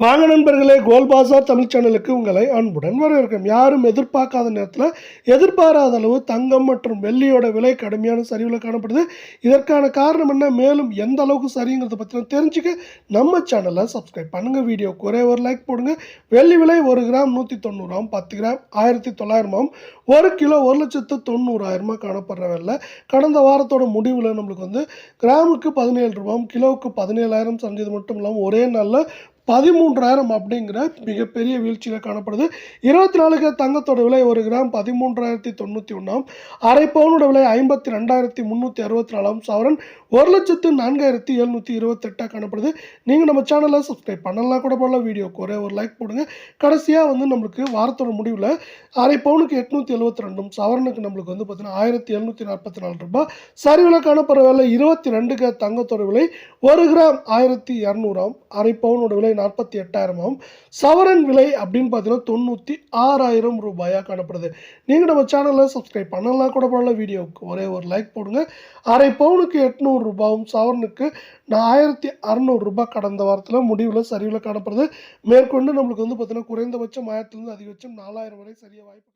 வாங்க நண்பர்களே கோல் பாசார் தமிழ் சேனலுக்கு உங்களை அன்புடன் வரவேற்கிறோம். யாரும் எதிர்பார்க்காத நேரத்தில் எதிர்பாராத அளவு தங்கம் மற்றும் வெள்ளியோட விலை கடுமையான சரிவில் காணப்படுது. இதற்கான காரணம் என்ன? மேலும் எந்த அளவுக்கு சரிங்கிறத பற்றின தெரிஞ்சுக்க நம்ம சேனலை சப்ஸ்கிரைப் பண்ணுங்கள் வீடியோ ஒரே ஒரு லைக் போடுங்க. வெள்ளி விலை ஒரு கிராம் நூற்றி தொண்ணூறாம் பத்து கிராம் ஆயிரத்தி தொள்ளாயிரமாம் ஒரு கிலோ ஒரு லட்சத்து தொண்ணூறாயிரமா காணப்படுற வெள்ளை கடந்த வாரத்தோட முடிவில் நம்மளுக்கு வந்து கிராமுக்கு பதினேழு ரூபாயும் கிலோவுக்கு பதினேழாயிரம் செஞ்சது மட்டும் இல்லாமல் ஒரே நாளில் பதிமூன்றாயிரம் அப்படிங்கிற மிகப்பெரிய வீழ்ச்சியில் காணப்படுது. இருபத்தி நாலுக்கு தங்கத்தோட விலை ஒரு கிராம் பதிமூன்றாயிரத்தி தொண்ணூற்றி ஒன்றாம் அரை பவுனோட விலை ஐம்பத்தி ரெண்டாயிரத்தி முந்நூற்றி அறுபத்தி நாலாம் சவரன் ஒரு லட்சத்து நான்காயிரத்தி எழுநூற்றி இருபத்தெட்டாக காணப்படுது. நீங்கள் நம்ம சேனலை சப்ஸ்கிரைப் பண்ணலாம் கூட போடலாம் வீடியோக்கு ஒரே ஒரு லைக் போடுங்க. கடைசியாக வந்து நம்மளுக்கு வாரத்தோட முடிவில் அரை பவுனுக்கு எட்நூற்றி எழுபத்தி ரெண்டும் சவரனுக்கு நம்மளுக்கு வந்து பார்த்தீங்கன்னா ஆயிரத்தி எழுநூற்றி நாற்பத்தி நாலு ரூபாய். சரிவில் காணப்படுற விலை இருபத்தி ரெண்டுக்கு தங்கத்தோட விலை ஒரு கிராம் ஆயிரத்தி இரநூறாம். அரை பவுனோட விலை நாற்பத்தி எட்டாயிரமாகவும் சவரன் விலை அப்படின்னு பார்த்தீங்கன்னா தொண்ணூற்றி ஆறாயிரம் ரூபாயாக காணப்படுது. நீங்கள் நம்ம சேனலில் சப்ஸ்கிரைப் பண்ணலாம் கூட போடலாம் வீடியோவுக்கு ஒரே ஒரு லைக் போடுங்க. அரை பவுனுக்கு எட்நூறு ரூபாயும் சவரனுக்கு நான் ஆயிரத்தி அறநூறு ரூபாய் கடந்த வாரத்தில் முடிவில் சரிவில் காணப்படுது. மேற்கொண்டு நம்மளுக்கு வந்து பார்த்தீங்கன்னா குறைந்தபட்சம் ஆயிரத்துலேருந்து அதிகபட்சம் நாலாயிரம் வரை சரிய வாய்ப்பு